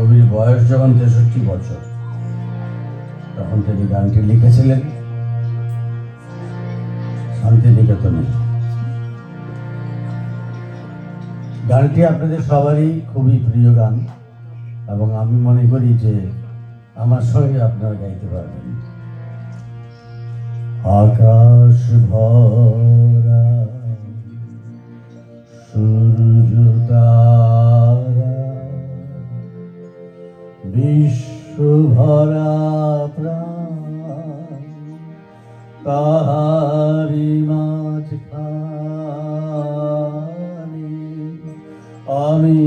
কবির বয়স যখন তেষট্টি বছর, তখন তিনি গানটি লিখেছিলেন। শান্তিনিকেতনে। গানটি আপনাদের সবারই খুবই প্রিয় গান এবং আমি মনে করি যে আমার সঙ্গে আপনারা গাইতে পারবেন। আকাশ ভরা, সূর্য বিশ্ব ভরা প্রাণ তাহারি মাঝখানে আমি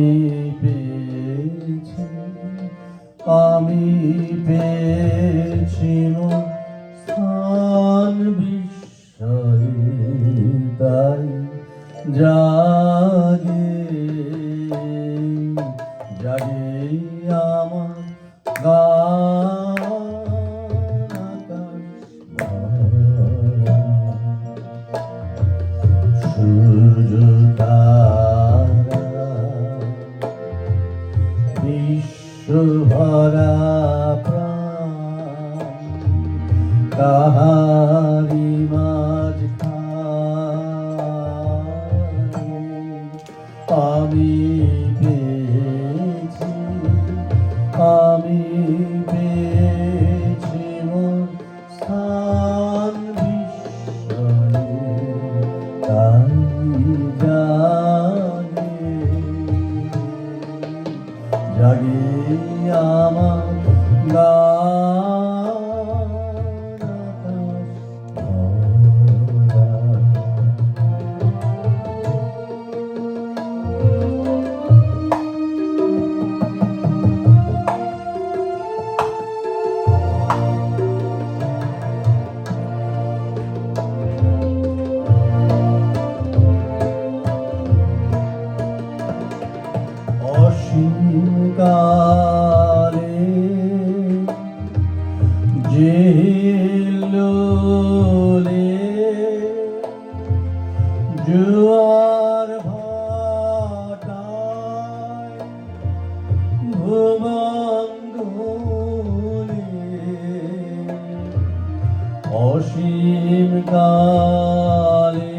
অসীম কালে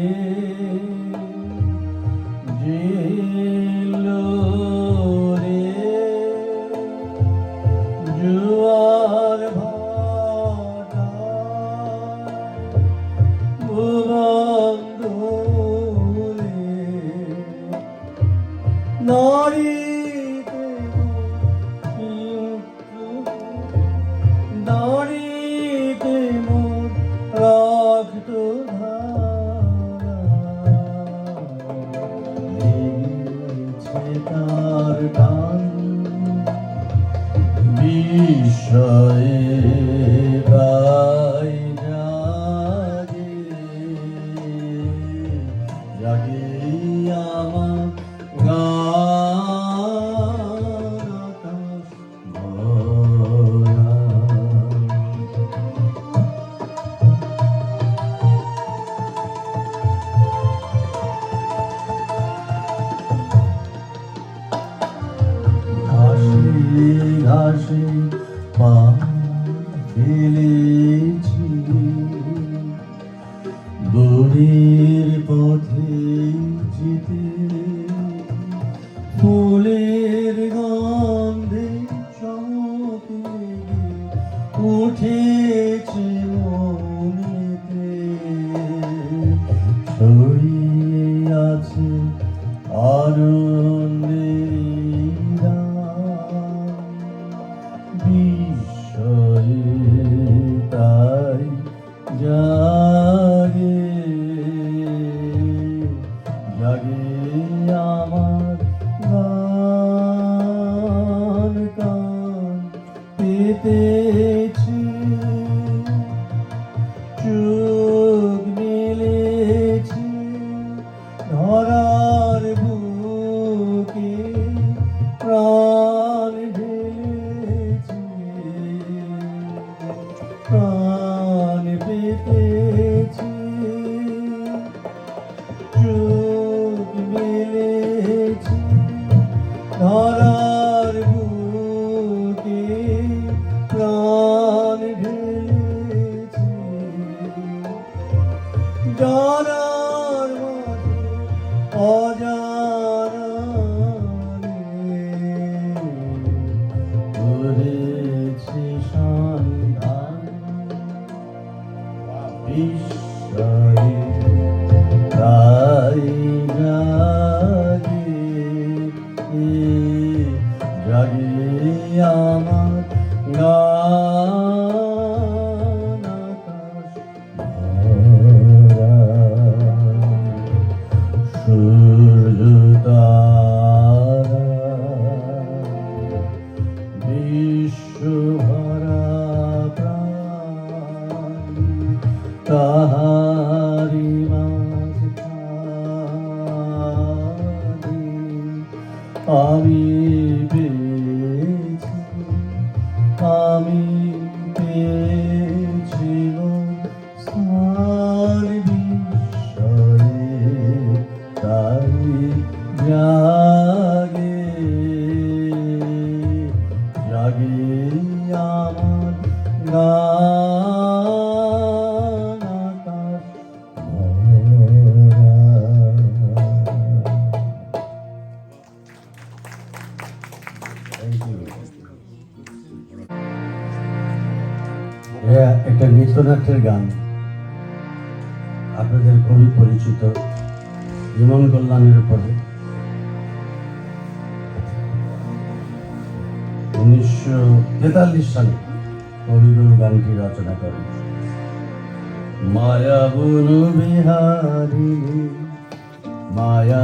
তার দূরের পথে পেতে 어, তাহারি আমি একটা নৃত্যনাট্যের গান। আপনাদের খুবই পরিচিত জীবন কল্যাণের উপরে। উনিশশো তেতাল্লিশ সালে কবিগুরু গানটি রচনা করেন। মায়া বন বিহারী, মায়া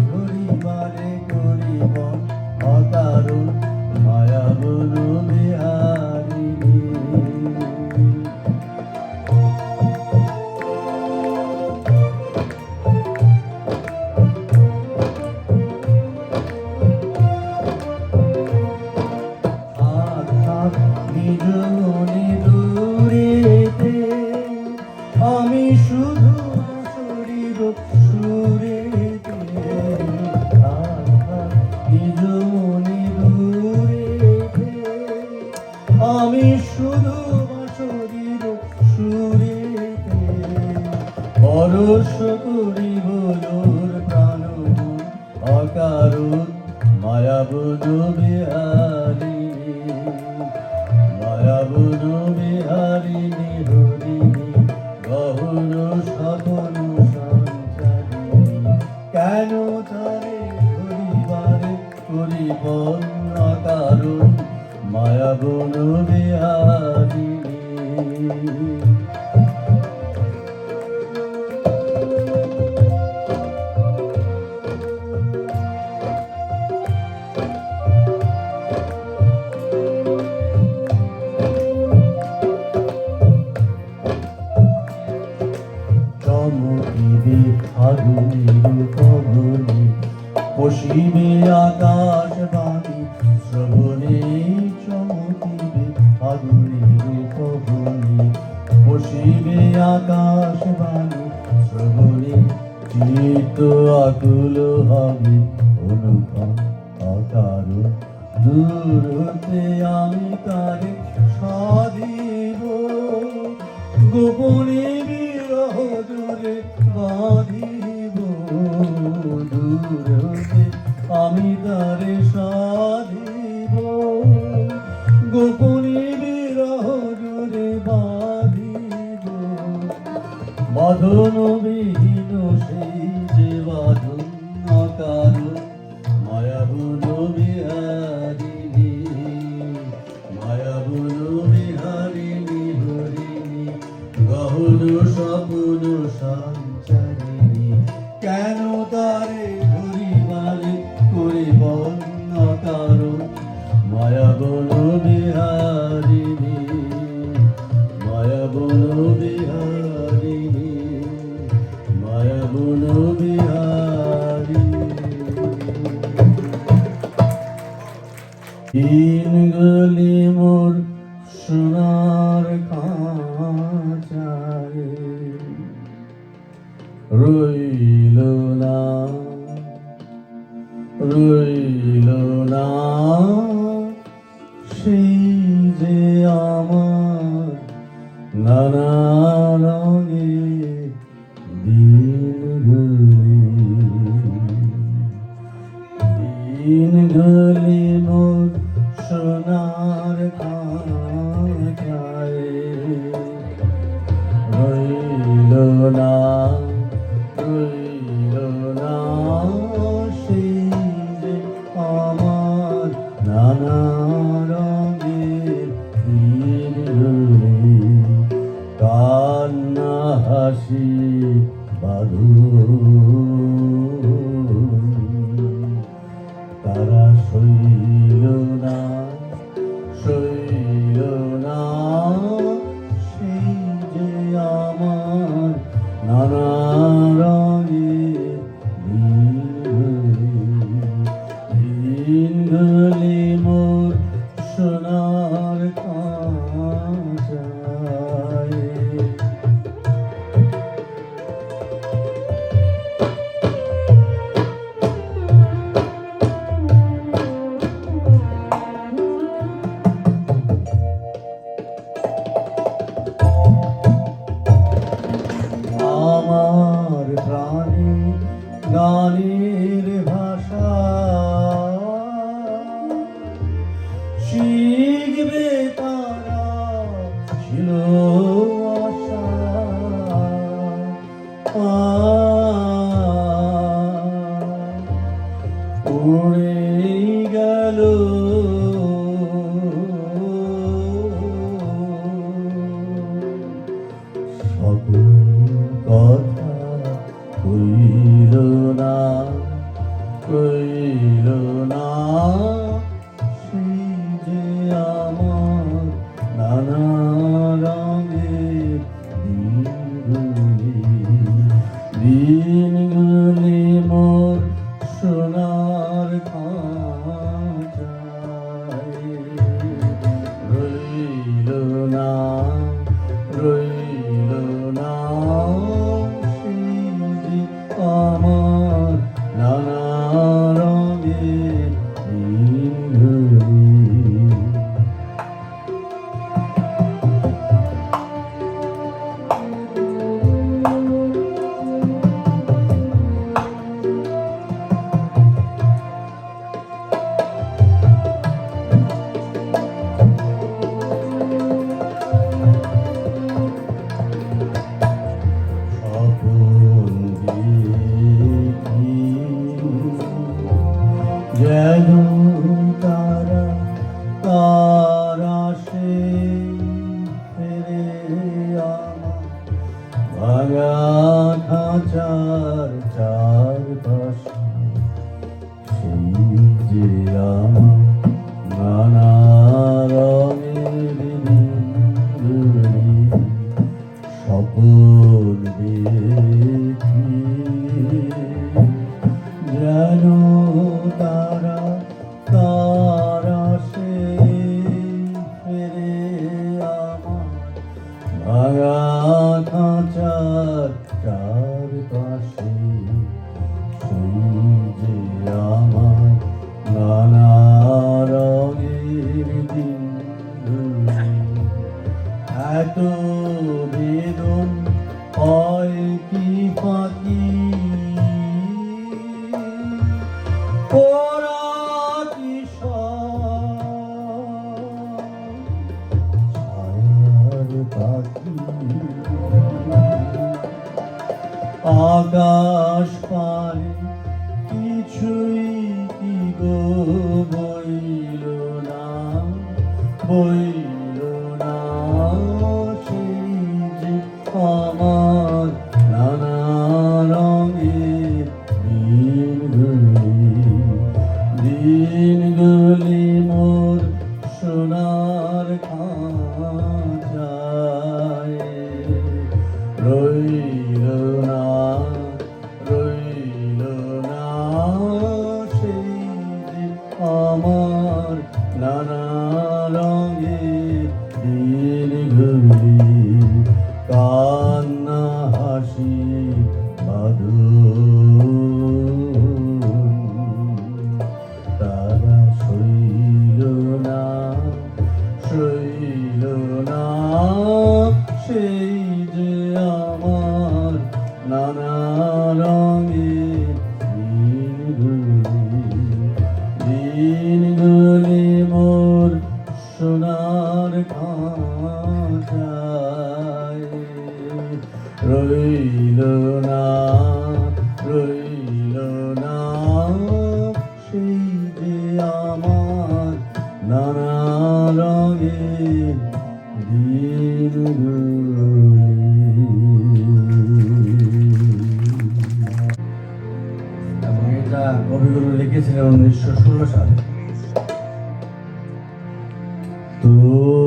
অন্য কারু মায়া বন বিহারী ফাগুনি পশ্চিমে আকা প্রহরে চিত আকুল হবে অনুপম অকার দূর হতে আমি তারে সাধিব। গোপনে বিরহ দূরে বাঁধিব। দূর হতে আমি তারে সাধন 哎 হাসি বাঁধুন এত বেদন হয় কি ফাঁকি? আকাশ Oh.